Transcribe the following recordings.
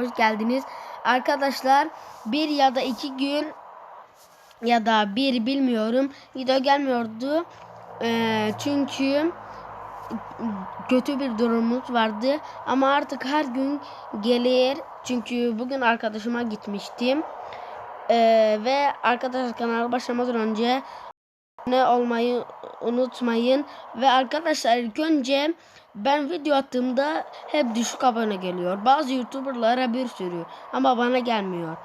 Hoş geldiniz. Arkadaşlar bir ya da iki gün ya da bir bilmiyorum video gelmiyordu. Ee, çünkü kötü bir durumumuz vardı. Ama artık her gün gelir. Çünkü bugün arkadaşıma gitmiştim. Ee, ve arkadaşlar kanala başlamadan önce ne olmayı unutmayın. Ve arkadaşlar ilk önce ben video attığımda hep düşük abone geliyor. Bazı youtuberlara bir sürü ama bana gelmiyor.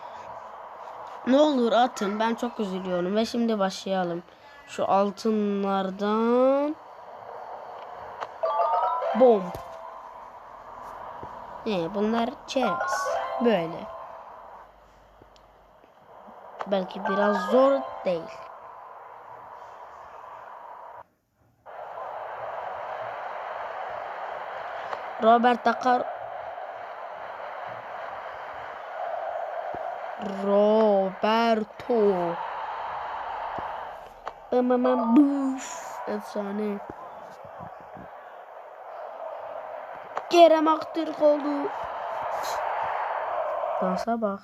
Ne olur atın ben çok üzülüyorum ve şimdi başlayalım. Şu altınlardan bom. Ne bunlar çerez. Böyle. Belki biraz zor değil. Robert Takar Roberto. Hemen buf efsane. Kerem Aktürk oldu. Dansa bak.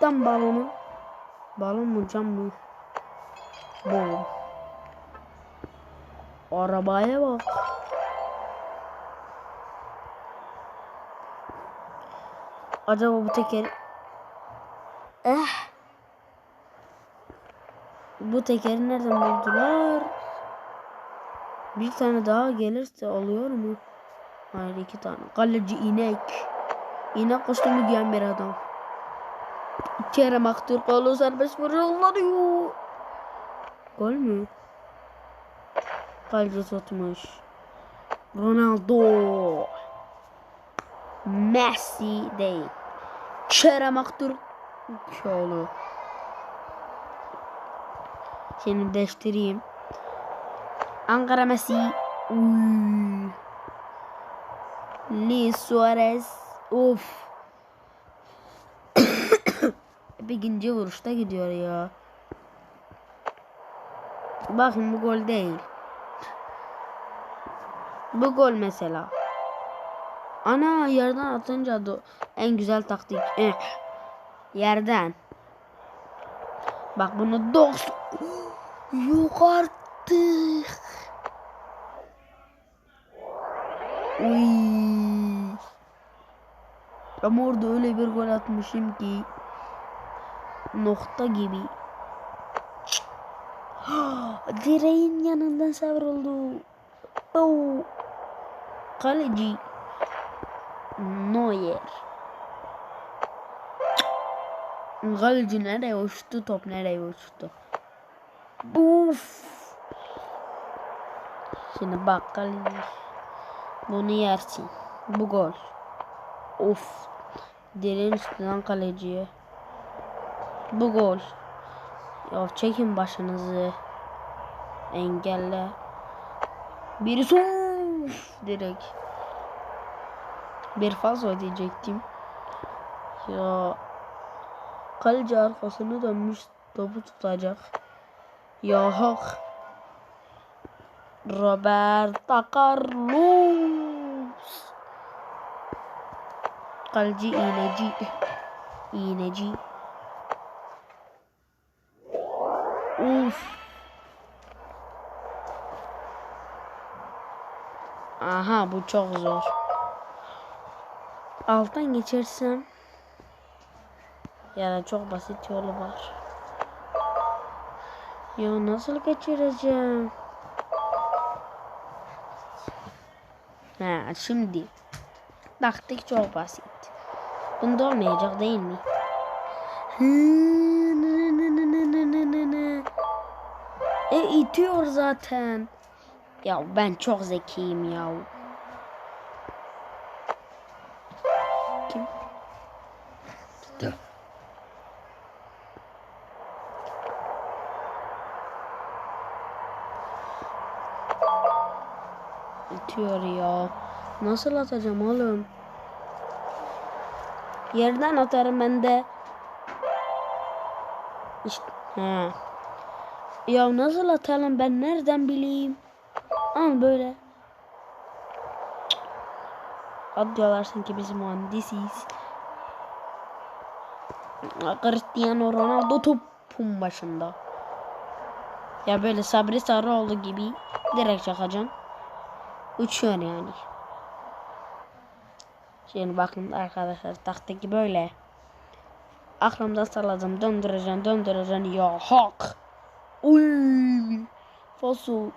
Tam balonu Balon mu cam mı? Bom Arabaya bak. Acaba bu teker... Eh. Bu tekeri nereden buldular? Bir tane daha gelirse oluyor mu? Hayır iki tane. Kaleci inek. İnek kostümü giyen bir adam. Kerem Aktürkoğlu serbest vuruyor. Gol mü? Kaleci tutmuş. Ronaldo. Messi değil. Kerem Aktürkoğlu. Şimdi değiştireyim. Ankara Messi. Uy. Suarez. Of. Hep ikinci vuruşta gidiyor ya. Bakın bu gol değil. Bu gol mesela. Ana yerden atınca da en güzel taktik. Eh. Yerden. Bak bunu 90 Yok artık. Uy. Ama orada öyle bir gol atmışım ki nokta gibi. Direğin yanından savruldu. Oh. Kaleci Neuer. Kaleci nereye uçtu? Top nereye uçtu? Buf. Şimdi bak kaleci. Bunu yersin. Bu gol. Of. Direğin üstünden kaleciye. Bu gol. Ya çekin başınızı. Engelle. Birisi of direkt. Bir fazla diyecektim. Ya kaleci arkasını dönmüş topu tutacak. Ya hak. Roberto Carlos. Kaleci iğneci. İğneci. Uf. Aha bu çok zor. Alttan geçersem ya da çok basit yolu var. Ya nasıl geçireceğim? Ha şimdi taktik çok basit. Bunda olmayacak değil mi? E itiyor zaten. Ya ben çok zekiyim ya. Kim? De. İtiyor ya. Nasıl atacağım oğlum? Yerden atarım ben de. İşte. He. Ya nasıl atalım ben nereden bileyim? Al böyle. Ad diyorlar sanki biz mühendisiyiz. Cristiano Ronaldo topun başında. Ya böyle Sabri Sarıoğlu gibi direkt çakacaksın. Uçuyor yani. Şimdi bakın arkadaşlar taktik böyle. Aklımdan salladım döndüreceğim döndüreceğim ya hak. Uy. Fasul.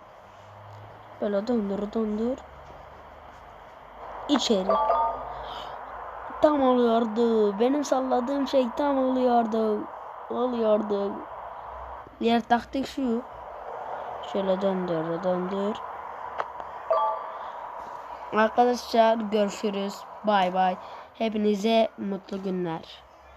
Böyle döndür döndür. İçeri. Tam oluyordu. Benim salladığım şey tam oluyordu. Oluyordu. Diğer taktik şu. Şöyle döndür döndür. Arkadaşlar görüşürüz. Bay bay. Hepinize mutlu günler.